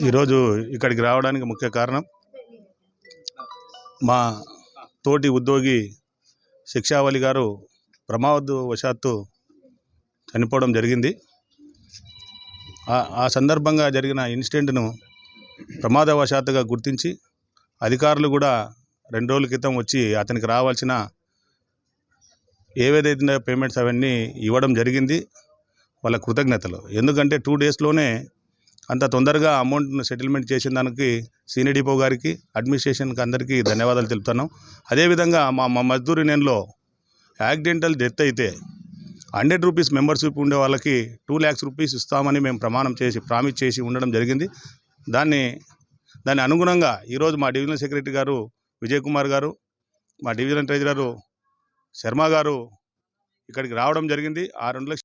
ఈరోజు ఇక్కడికి రావడానికి ముఖ్య కారణం మా తోటి ఉద్యోగి శిక్షావళి గారు ప్రమాదవశాత్తు చనిపోవడం జరిగింది. ఆ- ఆ సందర్భంగా జరిగిన ఇన్సిడెంట్ను ప్రమాదవశాత్తుగా గుర్తించి అధికారులు కూడా రెండు రోజుల క్రితం వచ్చి అతనికి రావాల్సిన ఏవేదైతే పేమెంట్స్ అవన్నీ ఇవ్వడం జరిగింది వాళ్ళ కృతజ్ఞతలు. ఎందుకంటే టూ డేస్లోనే అంత తొందరగా అమౌంట్ను సెటిల్మెంట్ చేసిన దానికి సీనియర్ డిపో గారికి అడ్మినిస్ట్రేషన్కి అందరికీ ధన్యవాదాలు తెలుపుతున్నాం. అదేవిధంగా మా మా మజ్దూరి నేనులో యాక్సిడెంటల్ డెత్ అయితే హండ్రెడ్ రూపీస్ మెంబర్షిప్ ఉండే వాళ్ళకి టూ ల్యాక్స్ రూపీస్ ఇస్తామని మేము ప్రమాణం చేసి ప్రామిస్ చేసి ఉండడం జరిగింది. దాన్ని దాని అనుగుణంగా ఈరోజు మా డివిజనల్ సెక్రటరీ గారు విజయ్ కుమార్ గారు మా డివిజనల్ ట్రెజరరు శర్మ గారు ఇక్కడికి రావడం జరిగింది. ఆ రెండు లక్షల